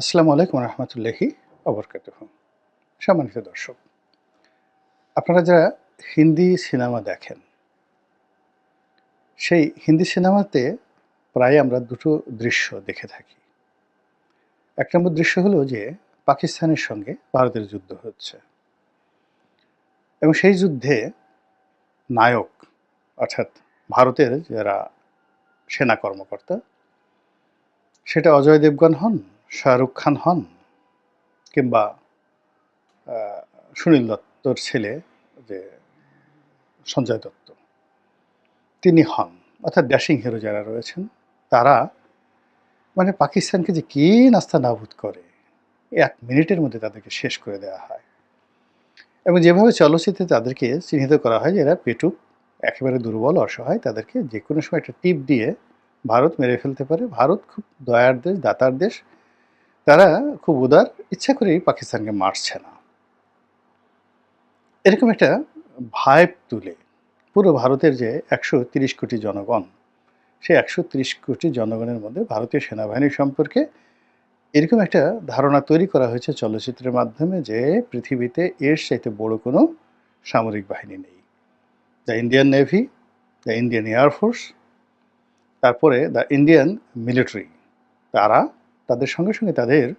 আসসালামু আলাইকুম রহমতুল্লাহি অবরকাত সম্মানিত দর্শক, আপনারা যারা হিন্দি সিনেমা দেখেন, সেই হিন্দি সিনেমাতে প্রায় আমরা দুটো দৃশ্য দেখে থাকি। এক নম্বর দৃশ্য হলো যে পাকিস্তানের সঙ্গে ভারতের যুদ্ধ হচ্ছে। এবং সেই যুদ্ধে নায়ক, অর্থাৎ ভারতের যারা সেনা কর্মকর্তা, সেটা অজয় দেবগণ হন শাহরুখ খান হন কিংবা সুনীল দত্তর ছেলে যে সঞ্জয় দত্ত, তিনি হন। অর্থাৎ ড্যাশিং হিরো যারা রয়েছেন, তারা মানে পাকিস্তানকে যে কী নাস্তা নাবুদ করে, এক মিনিটের মধ্যে তাদেরকে শেষ করে দেওয়া হয়। এবং যেভাবে চলচ্চিত্রে তাদেরকে চিহ্নিত করা হয় যে এরা পেটুক, একেবারে দুর্বল, অসহায়, তাদেরকে যে কোনো সময় একটা টিপ দিয়ে ভারত মেরে ফেলতে পারে। ভারত খুব দয়ার দেশ, দাতার দেশ তারা খুব উদার, ইচ্ছা করেই পাকিস্তানকে মারছে না। এরকম একটা ভাইব তুলে পুরো ভারতের যে একশো তিরিশ কোটি জনগণ, সেই একশো তিরিশ কোটি জনগণের মধ্যে ভারতীয় সেনাবাহিনী সম্পর্কে এরকম একটা ধারণা তৈরি করা হয়েছে চলচ্চিত্রের মাধ্যমে যে পৃথিবীতে এর চাইতে বড় কোনো সামরিক বাহিনী নেই। The Indian navy the Indian air force তারপরে দ্য ইন্ডিয়ান মিলিটারি তারা তাদের সঙ্গে সঙ্গে তাদের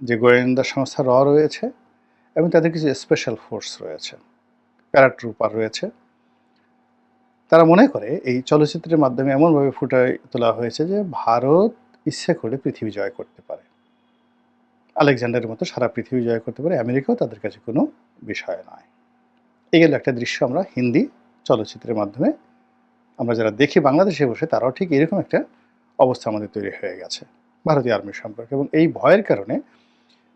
যে গোয়েন্দা সংস্থা র রয়েছে এবং তাদের কিছু স্পেশাল ফোর্স রয়েছে প্যারাট্রুপার রয়েছে। তারা মনে করে এই চলচ্চিত্রের মাধ্যমে এমনভাবে ফুটায় তোলা হয়েছে যে ভারত ইচ্ছে করে পৃথিবী জয় করতে পারে। আলেকজান্ডারের মতো সারা পৃথিবী জয় করতে পারে, আমেরিকাও তাদের কাছে কোনো বিষয় নয়। এই গেল একটা দৃশ্য আমরা হিন্দি চলচ্চিত্রের মাধ্যমে। আমরা যারা দেখি বাংলাদেশে বসে, তারাও ঠিক এরকম একটা অবস্থা আমাদের তৈরি হয়ে গেছে। ভারতীয় আর্মি সম্পর্কে। এবং এই ভয়ের কারণে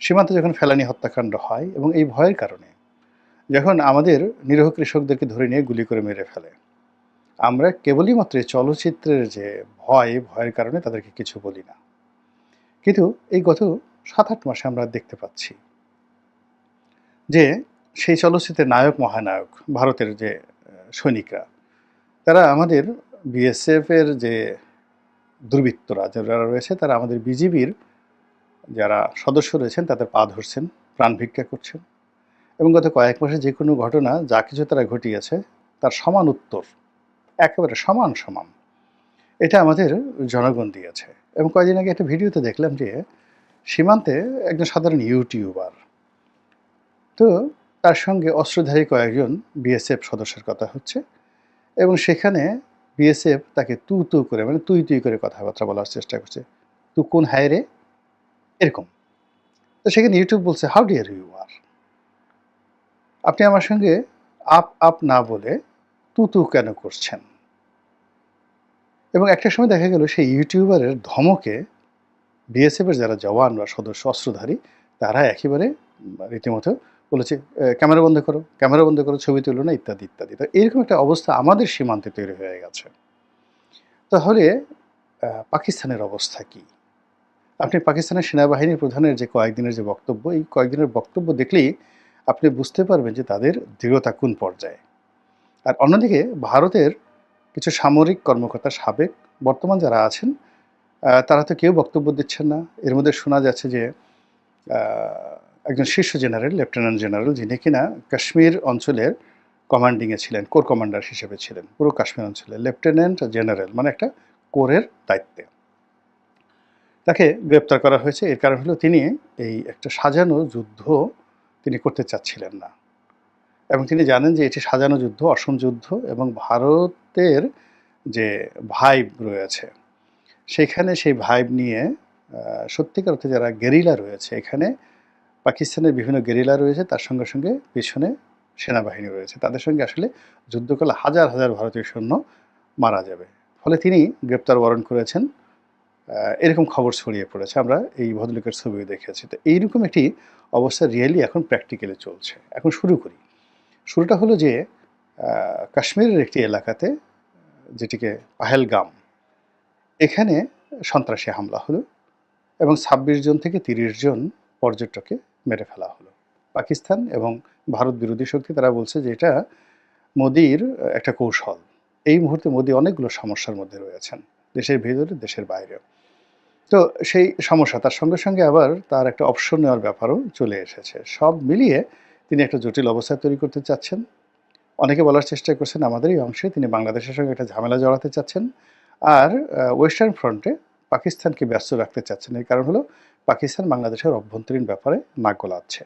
সীমান্তে যখন ফেলানি হত্যাকাণ্ড হয় এবং এই ভয়ের কারণে যখন আমাদের নিরহ কৃষকদেরকে ধরে নিয়ে গুলি করে মেরে ফেলে, আমরা কেবলই মাত্র চলচ্চিত্রের যে ভয়, ভয়ের কারণে তাদেরকে কিছু বলি না। কিন্তু এই গত সাত আট মাসে আমরা দেখতে পাচ্ছি যে সেই চলচ্চিত্রের নায়ক, মহানায়ক, ভারতের যে সৈনিকরা, তারা আমাদের বিএসএফ এর যে দুর্বৃত্তরা যারা রয়েছে, তারা আমাদের বিজিবির যারা সদস্য রয়েছেন, তাদের পা ধরছেন, প্রাণ ভিক্ষা করছেন। এবং গত কয়েক মাসে যে কোনো ঘটনা, যা কিছু তারা ঘটিয়েছে, তার সমান উত্তর, একেবারে সমান সমান, এটা আমাদের জনগণ দিয়েছে। এবং কয়েকদিন আগে একটা ভিডিওতে দেখলাম যে, সীমান্তে একজন সাধারণ ইউটিউবার, তো তার সঙ্গে অস্ত্রধারী কয়েকজন বিএসএফ সদস্যের কথা হচ্ছে, এবং সেখানে বিএসএফ তাকে তু তু করে মানে তুই তুই করে কথাবার্তা বলার চেষ্টা করছে। তু কোন হায় রে? এরকম। তো সেখানে ইউটিউব বলছে হাউ ডিয়ার ইউ আর আপনি আমার সঙ্গে আপ আপ না বলে তু তু কেন করছেন? এবং একটা সময় দেখা গেল সেই ইউটিউবারের ধমকে বিএসএফের যারা জওয়ান বা সদস্য, অস্ত্রধারী, তারা একেবারে রীতিমতো বলেছে ক্যামেরা বন্ধ করো, ক্যামেরা বন্ধ করো, ছবি তুলো না, ইত্যাদি ইত্যাদি। তো এরকম একটা অবস্থা আমাদের সীমান্তে তৈরি হয়ে গেছে। তাহলে পাকিস্তানের অবস্থা কি? আপনি পাকিস্তানের সেনাবাহিনীর প্রধানের যে কয়েকদিনের যে বক্তব্য, এই কয়েকদিনের বক্তব্য দেখলেই আপনি বুঝতে পারবেন যে তাদের দৃঢ়তা কোন পর্যায়ে। আর অন্যদিকে, ভারতের কিছু সামরিক কর্মকর্তা, সাবেক, বর্তমান যারা আছেন তারা তো কেউ বক্তব্য দিচ্ছেন না। এর মধ্যে শোনা যাচ্ছে যে একজন শীর্ষ জেনারেল, লেফটেন্যান্ট জেনারেল, যিনি কিনা কাশ্মীর অঞ্চলের কমান্ডিংয়ে ছিলেন কোর কমান্ডার হিসেবে ছিলেন, পুরো কাশ্মীর অঞ্চলে। লেফটেন্যান্ট জেনারেল মানে একটা কোরের দায়িত্বে। তাকে গ্রেপ্তার করা হয়েছে, এর কারণ হলো তিনি এই একটা সাজানো যুদ্ধ তিনি করতে চাচ্ছিলেন না। এবং তিনি জানেন যে এটি সাজানো যুদ্ধ, অসম যুদ্ধ, এবং ভারতের যে ভাইব রয়েছে, সেখানে সেই ভাইব নিয়ে সত্যিকার অর্থে যারা গেরিলা রয়েছে, এখানে পাকিস্তানের বিভিন্ন গেরিলা রয়েছে, তার সঙ্গে সঙ্গে পিছনে সেনাবাহিনী রয়েছে। তাদের সঙ্গে আসলে যুদ্ধ করলে হাজার হাজার ভারতীয় সৈন্য মারা যাবে। ফলে তিনি গ্রেপ্তার ওয়ারেন্ট করেছেন। এরকম খবর ছড়িয়ে পড়েছে। আমরা এই ভদ্রলোকের ছবিও দেখেছি। তো এইরকম একটি অবস্থা রিয়েলি এখন প্র্যাকটিক্যালি চলছে। এখন শুরু করি। শুরুটা হলো যে কাশ্মীরের একটি এলাকাতে, যেটিকে পাহেলগাম, এখানে সন্ত্রাসী হামলা হলো এবং ছাব্বিশ জন থেকে তিরিশ জন পর্যটককে মেরে ফেলা হলো। পাকিস্তান এবং ভারত বিরোধী শক্তি তারা বলছে যে এটা মোদির একটা কৌশল। এই মুহূর্তে মোদি অনেকগুলো সমস্যার মধ্যে রয়েছেন, দেশের ভেতরে, দেশের বাইরে। তো সেই সমস্যা, তার সঙ্গে সঙ্গে আবার তার একটা অপশন নেওয়ার ব্যাপারও চলে এসেছে। সব মিলিয়ে তিনি একটা জটিল অবস্থা তৈরি করতে চাচ্ছেন। অনেকে বলার চেষ্টা করছেন, আমাদের এই অংশে তিনি বাংলাদেশের সঙ্গে একটা ঝামেলা জড়াতে চাচ্ছেন। আর ওয়েস্টার্ন ফ্রন্টে পাকিস্তানকে ব্যস্ত রাখতে চাচ্ছেন। এর কারণ হলো পাকিস্তান বাংলাদেশের অভ্যন্তরীণ ব্যাপারে নাক গলাচ্ছে।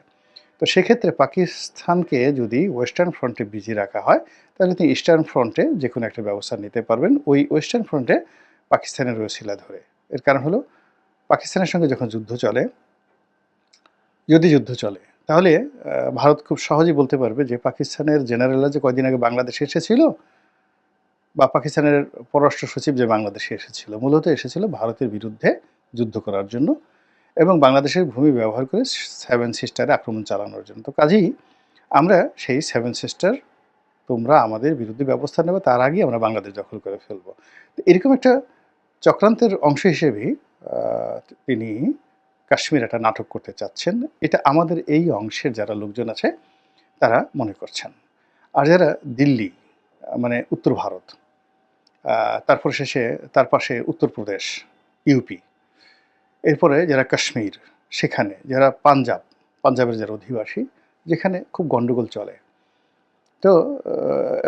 তো সেক্ষেত্রে পাকিস্তানকে যদি ওয়েস্টার্ন ফ্রন্টে বিজি রাখা হয়, তাহলে তিনি ইস্টার্ন ফ্রন্টে যে কোনো একটা ব্যবস্থা নিতে পারবেন। ওই ওয়েস্টার্ন ফ্রন্টে পাকিস্তানের রসিলা ধরে। এর কারণ হলো, পাকিস্তানের সঙ্গে যখন যুদ্ধ চলে, যদি যুদ্ধ চলে, তাহলে ভারত খুব সহজেই বলতে পারবে যে পাকিস্তানের জেনারেলরা যে কয়দিন আগে বাংলাদেশে এসেছিল, বা পাকিস্তানের পররাষ্ট্র সচিব যে বাংলাদেশে এসেছিল, মূলত এসেছিল ভারতের বিরুদ্ধে যুদ্ধ করার জন্য। এবং বাংলাদেশের ভূমি ব্যবহার করে সেভেন সিস্টারে আক্রমণ চালানোর জন্য। তো কাজেই আমরা সেই সেভেন সিস্টার তোমরা আমাদের বিরুদ্ধে ব্যবস্থা নেবে, তার আগে আমরা বাংলাদেশ দখল করে ফেলব। তো এরকম একটা চক্রান্তের অংশ হিসেবেই তিনি কাশ্মীর একটা নাটক করতে চাচ্ছেন। এটা আমাদের এই অংশের যারা লোকজন আছে, তারা মনে করছেন। আর যারা দিল্লি মানে উত্তর ভারত তারপর শেষে, তার পাশে উত্তরপ্রদেশ, ইউপি এরপরে যারা কাশ্মীর, সেখানে যারা পাঞ্জাব, পাঞ্জাবের যারা অধিবাসী, যেখানে খুব গণ্ডগোল চলে। তো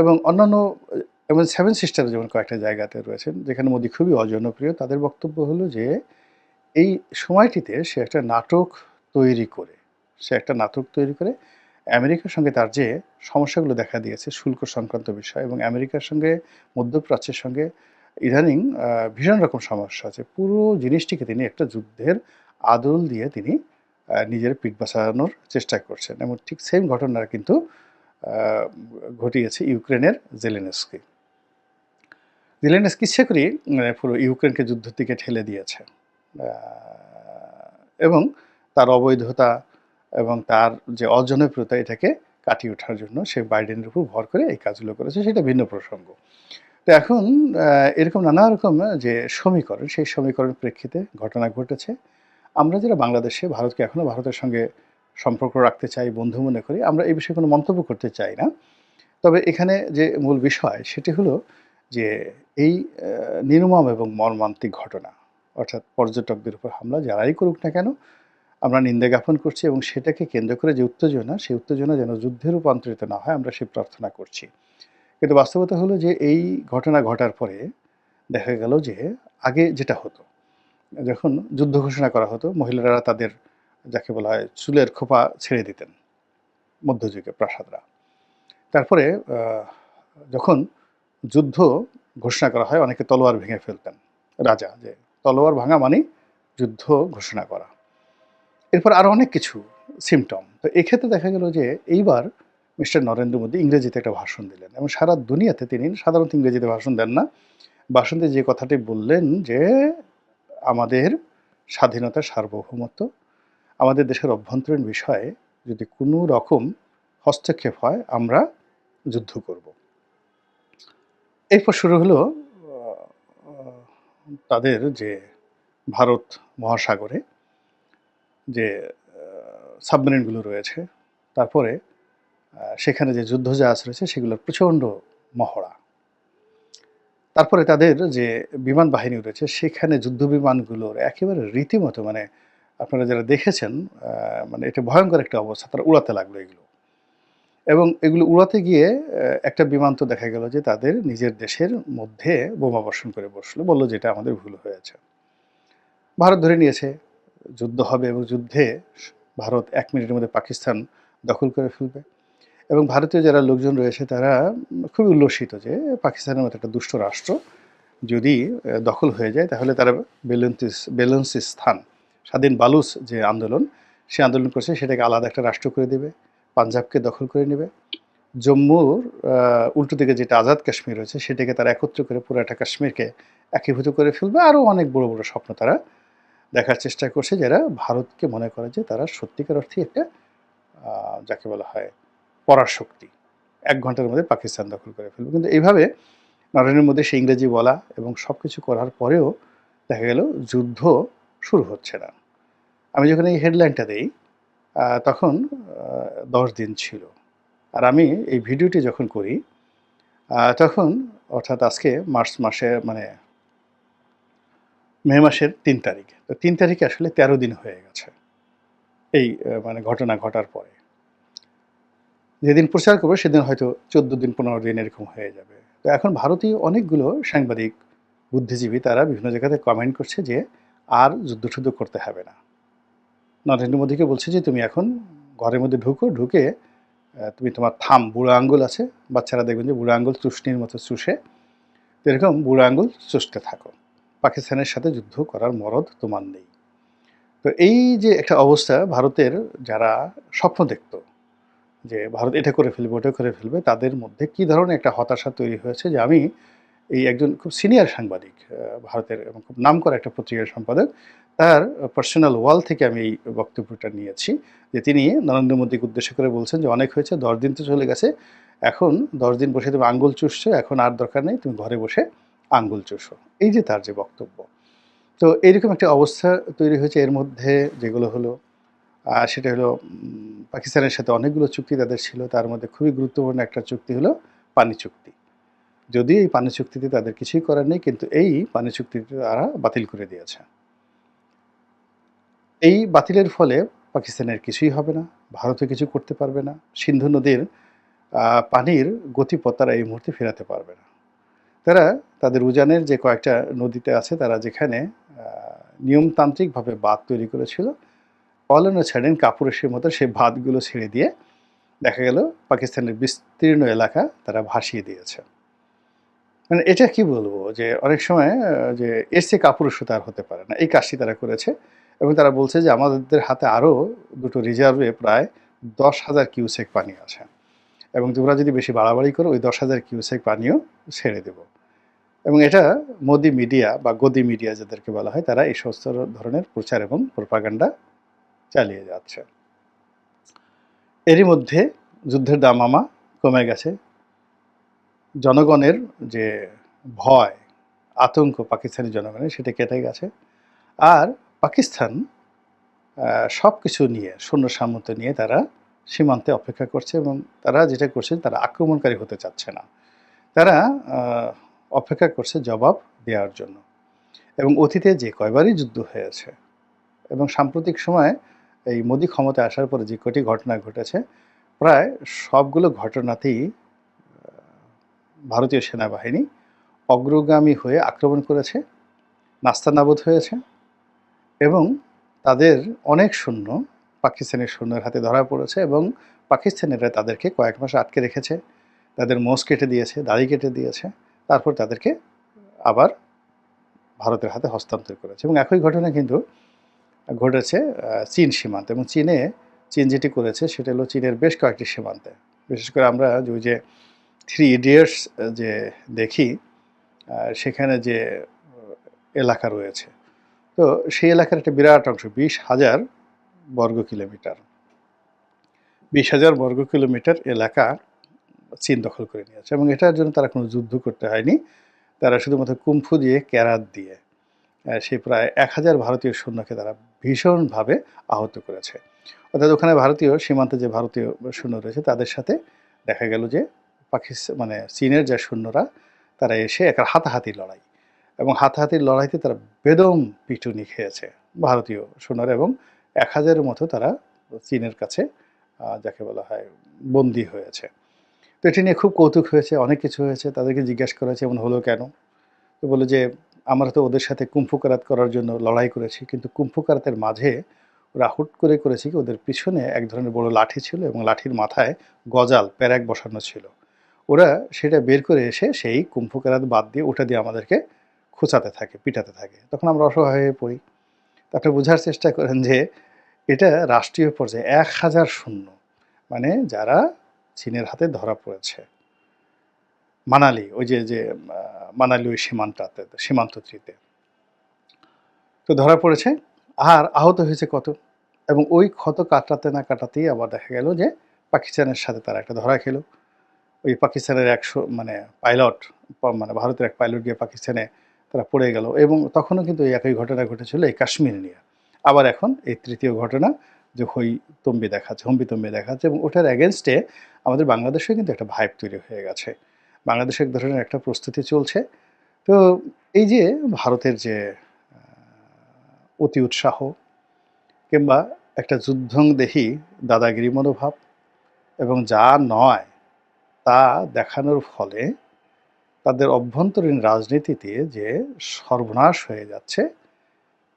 এবং অন্যান্য, এবং সেভেন সিস্টার যেমন কয়েকটা জায়গাতে রয়েছেন, যেখানে মোদী খুবই অজনপ্রিয়, তাদের বক্তব্য হলো যে, এই সময়টিতে সে একটা নাটক তৈরি করে, সে একটা নাটক তৈরি করে, আমেরিকার সঙ্গে তার যে সমস্যাগুলো দেখা দিয়েছে, শুল্ক সংক্রান্ত বিষয় এবং আমেরিকার সঙ্গে, মধ্যপ্রাচ্যের সঙ্গে ইদানিং ভীষণ রকম সমস্যা আছে। পুরো জিনিসটিকে তিনি একটা যুদ্ধের আদল দিয়ে তিনি নিজের পিঠ বাঁচানোর চেষ্টা করছেন এবং ঠিক সেম ঘটনা কিন্তু ঘটিয়েছে ইউক্রেনের জেলেনস্কি। জেলেনস্কি ইচ্ছে করেই মানে পুরো ইউক্রেনকে যুদ্ধের দিকে ঠেলে দিয়েছে। এবং তার অবৈধতা এবং তার যে অজনপ্রিয়তা এটাকে কাটিয়ে ওঠার জন্য সে বাইডেনের উপর ভর করে এই কাজগুলো করেছে। সেটা ভিন্ন প্রসঙ্গ। তো এখন এরকম নানা রকম যে সমীকরণ, সেই সমীকরণ প্রেক্ষিতে ঘটনা ঘটেছে। আমরা যারা বাংলাদেশে, ভারতকে এখনও ভারতের সঙ্গে সম্পর্ক রাখতে চাই, বন্ধু মনে করি, আমরা এই বিষয়ে কোনো মন্তব্য করতে চাই না। তবে এখানে যে মূল বিষয়, সেটি হলো যে এই নির্মম এবং মর্মান্তিক ঘটনা, অর্থাৎ পর্যটকদের উপর হামলা, যারাই করুক না কেন, আমরা নিন্দা জ্ঞাপন করছি এবং সেটাকে কেন্দ্র করে যে উত্তেজনা, সেই উত্তেজনা যেন যুদ্ধে রূপান্তরিত না হয়, আমরা সে প্রার্থনা করছি। কিন্তু বাস্তবতা হলো যে এই ঘটনা ঘটার পরে দেখা গেল যে আগে যেটা হতো, যখন যুদ্ধ ঘোষণা করা হতো, মহিলারা তাদের যাকে বলা হয় চুলের খোপা ছেড়ে দিতেন, মধ্যযুগে প্রাসাদরা। তারপরে যখন যুদ্ধ ঘোষণা করা হয়, অনেকে তলোয়ার ভেঙে ফেলতেন। রাজা যে তলোয়ার ভাঙা মানে যুদ্ধ ঘোষণা করা। এরপর আরও অনেক কিছু সিমটম তো এক্ষেত্রে দেখা গেল যে এইবার মিস্টার নরেন্দ্র মোদী ইংরেজিতে একটা ভাষণ দিলেন এবং সারা দুনিয়াতে তিনি সাধারণত ইংরেজিতে ভাষণ দেন না। ভাষণে যে কথাটি বললেন যে, আমাদের স্বাধীনতা সার্বভৌমত্ব, আমাদের দেশের অভ্যন্তরীণ বিষয়ে যদি কোনো রকম হস্তক্ষেপ হয়, আমরা যুদ্ধ করব। এরপর শুরু হলো তাদের যে ভারত মহাসাগরে যে সাবমেরিনগুলো রয়েছে, তারপরে সেখানে যে যুদ্ধ যুদ্ধজাহাজ রয়েছে সেগুলোর প্রচণ্ড মহড়া। তারপরে তাদের যে বিমান বাহিনী রয়েছে, সেখানে যুদ্ধ বিমানগুলোর একেবারে রীতিমতো মানে আপনারা যারা দেখেছেন মানে এটা ভয়ঙ্কর একটা অবস্থা, তারা উড়াতে লাগল এগুলো। এবং এগুলো উড়াতে গিয়ে একটা বিমান তো দেখা গেল যে তাদের নিজের দেশের মধ্যে বোমা বর্ষণ করে বসল, বলল যেটা আমাদের ভুল হয়েছে। ভারত ধরে নিয়েছে, যুদ্ধ হবে এবং যুদ্ধে ভারত এক মিনিটের মধ্যে পাকিস্তান দখল করে ফেলবে। এবং ভারতীয় যারা লোকজন রয়েছে, তারা খুবই উল্লসিত যে পাকিস্তানের মতো একটা দুষ্ট রাষ্ট্র যদি দখল হয়ে যায়, তাহলে তারা বেলুন্তিস বেলুন্সিস্তান স্বাধীন বালুস যে আন্দোলন, সে আন্দোলন করছে, সেটাকে আলাদা একটা রাষ্ট্র করে দেবে, পাঞ্জাবকে দখল করে নেবে। জম্মুর উল্টো দিকে যেটা আজাদ কাশ্মীর রয়েছে, সেটাকে তারা একত্র করে পুরাটা কাশ্মীরকে একীভূত করে ফেলবে। আরও অনেক বড় বড় স্বপ্ন তারা দেখার চেষ্টা করছে, যারা ভারতকে মনে করে যে তারা সত্যিকার অর্থে একটা যাকে বলা হয় পরাশক্তি এক ঘণ্টার মধ্যে পাকিস্তান দখল করে ফেলবে। কিন্তু এইভাবে নরেন্দ্র মোদী সে ইংরেজি বলা এবং সব কিছু করার পরেও দেখা গেল যুদ্ধ শুরু হচ্ছে না। আমি যখন এই হেডলাইনটা দিই তখন দশ দিন ছিল। আর আমি এই ভিডিওটি যখন করি তখন অর্থাৎ আজকে মার্চ মাসে মানে মে মাসের তিন তারিখ। তো তিন তারিখে আসলে তেরো দিন হয়ে গেছে। এই মানে ঘটনা ঘটার পরে। যেদিন প্রচার করবে, সেদিন হয়তো চোদ্দ দিন, পনেরো দিন এরকম হয়ে যাবে। তো এখন ভারতীয় অনেকগুলো সাংবাদিক বুদ্ধিজীবী, তারা বিভিন্ন জায়গাতে কমেন্ট করছে যে, আর যুদ্ধ টুদ্ধ করতে হবে না। নরেন্দ্র মোদীকে বলছে যে, তুমি এখন ঘরের মধ্যে ঢুকো, ঢুকে তুমি তোমার থাম, বুড়ো আঙ্গুল আছে, বাচ্চারা দেখবেন যে বুড়ো আঙ্গুল চুষনির মতো চুষে এরকম বুড়ো আঙ্গুল চুষতে থাকো। পাকিস্তানের সাথে যুদ্ধ করার মরদ তোমার নেই। তো এই যে একটা অবস্থা ভারতের, যারা স্বপ্ন দেখত যে ভারত এটা করে ফেলবে, ওটা করে ফেলবে, তাদের মধ্যে কি ধরনের একটা হতাশা তৈরি হয়েছে যে আমি এই একজন খুব সিনিয়র সাংবাদিক ভারতের এবং খুব নামকরা একটা পত্রিকার সম্পাদক, তার পার্সোনাল ওয়াল থেকে আমি এই বক্তব্যটা নিয়েছি যে তিনি নরেন্দ্র মোদীকে উদ্দেশ্য করে বলছেন যে অনেক হয়েছে, দশ দিন তো চলে গেছে, এখন দশ দিন বসে তুমি আঙ্গুল চুষছো, এখন আর দরকার নেই, তুমি ঘরে বসে আঙ্গুল চুষো। এই যে তার যে বক্তব্য। তো এইরকম একটা অবস্থা তৈরি হয়েছে, এর মধ্যে যেগুলো হলো সেটা হলো পাকিস্তানের সাথে অনেকগুলো চুক্তি তাদের ছিল, তার মধ্যে খুবই গুরুত্বপূর্ণ একটা চুক্তি হলো পানি চুক্তি। যদিও এই পানি চুক্তিতে তাদের কিছুই করার নেই, কিন্তু এই পানি চুক্তিটি তারা বাতিল করে দিয়েছে। এই বাতিলের ফলে পাকিস্তানের কিছুই হবে না ভারতে কিছু করতে পারবে না, সিন্ধু নদীর পানির গতিপথ তারা এই মুহূর্তে ফেরাতে পারবে না। তারা তাদের উজানের যে কয়েকটা নদীতে আছে, তারা যেখানে নিয়মতান্ত্রিকভাবে বাঁধ তৈরি করেছিল অলানো ছাড়েন কাপুরুষের মতো সেই ভাতগুলো ছেড়ে দিয়ে দেখা গেল পাকিস্তানের বিস্তীর্ণ এলাকা তারা ভাসিয়ে দিয়েছে। মানে এটা কি বলব যে অনেক সময় যে এর চেয়ে কাপুরুষতা আর হতে পারে না। এই কাজটি তারা করেছে এবং তারা বলছে যে আমাদের হাতে আরও দুটো রিজার্ভে প্রায় দশ হাজার কিউসেক পানি আছে এবং তোমরা যদি বেশি বাড়াবাড়ি করো, ওই দশ হাজার কিউসেক পানিও ছেড়ে দেব। এবং এটা মোদি মিডিয়া বা গদি মিডিয়া যাদেরকে বলা হয়, তারা এই সমস্ত ধরনের প্রচার এবং প্রপাগান্ডা চালিয়ে যাচ্ছে। এরই মধ্যে যুদ্ধের দামামা কমে গেছে। জনগণের যে ভয়, আতঙ্ক পাকিস্তানি জনগণের, সেটা কেটে গেছে। আর পাকিস্তান সব কিছু নিয়ে, সৈন্য সামন্ত নিয়ে তারা সীমান্তে অপেক্ষা করছে এবং তারা যেটা করছে, তারা আক্রমণকারী হতে চাচ্ছে না। তারা অপেক্ষা করছে জবাব দেওয়ার জন্য। এবং অতীতে যে কয়বারই যুদ্ধ হয়েছে এবং সাম্প্রতিক সময়ে এই মোদি ক্ষমতায় আসার পরে যে কটি ঘটনা ঘটেছে, প্রায় সবগুলো ঘটনাতেই ভারতীয় সেনাবাহিনী অগ্রগামী হয়ে আক্রমণ করেছে, নাস্তানাবুদ হয়েছে এবং তাদের অনেক সৈন্য পাকিস্তানের সৈন্যের হাতে ধরা পড়েছে এবং পাকিস্তানিরা তাদেরকে কয়েক মাস আটকে রেখেছে। তাদের মোষ কেটে দিয়েছে, দাড়ি কেটে দিয়েছে, তারপর তাদেরকে আবার ভারতের হাতে হস্তান্তর করেছে এবং একই ঘটনা কিন্তু ঘটেছে চীন সীমান্তে এবং চীনে চীন যেটি করেছে সেটা হলো চীনের বেশ কয়েকটি সীমান্তে। বিশেষ করে আমরা ওই যে থ্রি ইডিয়টস যে দেখি সেখানে যে এলাকা রয়েছে। তো সেই এলাকার একটা বিরাট অংশ, বিশ হাজার বর্গ কিলোমিটার। বিশ হাজার বর্গ কিলোমিটার এলাকা চীন দখল করে নিয়েছে এবং এটার জন্য তারা কোনো যুদ্ধ করতে হয়নি। তারা শুধুমাত্র কুম্ফু দিয়ে, ক্যারাত দিয়ে সেই প্রায় এক হাজার ভারতীয় সৈন্যকে তারা ভীষণভাবে আহত করেছে। অর্থাৎ ওখানে ভারতীয় সীমান্তে যে ভারতীয় সৈন্য রয়েছে, তাদের সাথে দেখা গেল যে পাকিস্তান মানে চীনের যে সৈন্যরা, তারা এসে একটা হাতাহাতি লড়াই এবং হাতাহাতির লড়াইতে তারা বেদম পিটুনি খেয়েছে ভারতীয় সৈন্যরা এবং এক হাজারের মতো তারা চীনের কাছে যাকে বলা হয় বন্দি হয়েছে। তো এটি নিয়ে খুব কৌতুক হয়েছে, অনেক কিছু হয়েছে, তাদেরকে জিজ্ঞেস করেছে এমন হলো কেন? তো বলে যে আমরা তো ওদের সাথে কুম্ফু কারাত করার জন্য লড়াই করেছি, কিন্তু কুম্ফু কারাতের মাঝে ওরা হুট করে করেছি কি, ওদের পিছনে এক ধরনের বড় লাঠি ছিল এবং লাঠির মাথায় গজাল, প্যারাক বসানো ছিল। ওরা সেটা বের করে এসে সেই কুম্ফু কারাত বাদ দিয়ে ওটা দিয়ে আমাদেরকে খোঁচাতে থাকে, পিটাতে থাকে। তখন আমরা অসহায় হয়ে পড়ি। তারপরে বোঝার চেষ্টা করেন যে, এটা রাষ্ট্রীয় পর্যায়ে এক হাজার শূন্য মানে যারা চীনের হাতে ধরা পড়েছে। মানালি, ওই যে যে মানালি ওই সীমান্তাতে সীমান্তটিতে তো ধরা পড়েছে, আর আহত হয়েছে কত? এবং ওই ক্ষত কাটাতে না কাটাতেই আবার দেখা গেল যে পাকিস্তানের সাথে তারা একটা ধরা খেলো। ওই পাকিস্তানের একশো মানে পাইলট মানে ভারতের এক পাইলট গিয়ে পাকিস্তানে তারা পড়ে গেল। এবং তখনও কিন্তু এই একই ঘটনা ঘটেছিল এই কাশ্মীর নিয়ে। আবার এখন এই তৃতীয় ঘটনা যে হই তম্বি দেখাচ্ছে, হম্বি তম্বি দেখাচ্ছে এবং ওটার অ্যাগেনস্টে আমাদের বাংলাদেশেও কিন্তু একটা ভাইব তৈরি হয়ে গেছে। বাংলাদেশে এক ধরনের একটা প্রস্তুতি চলছে। তো এই যে ভারতের যে অতি উৎসাহ কিংবা একটা যুদ্ধংদেহী দাদাগিরি মনোভাব এবং যা নয় তা দেখানোর ফলে তাদের অভ্যন্তরীণ রাজনীতিতে যে সর্বনাশ হয়ে যাচ্ছে,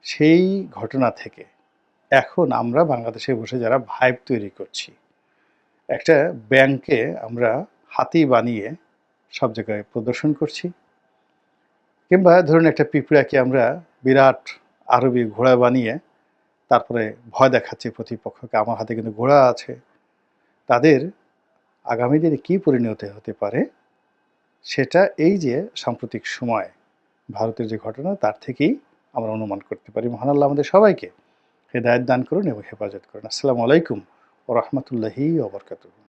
সেই ঘটনা থেকে এখন আমরা বাংলাদেশে বসে যারা ভাইব তৈরি করছি, একটা ব্যাংকে আমরা হাতি বানিয়ে সব জায়গায় প্রদর্শন করছি। কিংবা ধরুন একটা পিঁপড়াকে আমরা বিরাট আরবি ঘোড়া বানিয়ে তারপরে ভয় দেখাচ্ছি প্রতিপক্ষকে, আমার হাতে কিন্তু ঘোড়া আছে। তাদের আগামী দিনে কী পরিণতি হতে পারে? সেটা এই যে সাম্প্রতিক সময়, ভারতের যে ঘটনা, তার থেকেই আমরা অনুমান করতে পারি। মহান আল্লাহ আমাদের সবাইকে হেদায়ত দান করুন এবং হেফাজত করুন। আসসালামু আলাইকুম ও রহমতুল্লাহি ওবরকাতুহ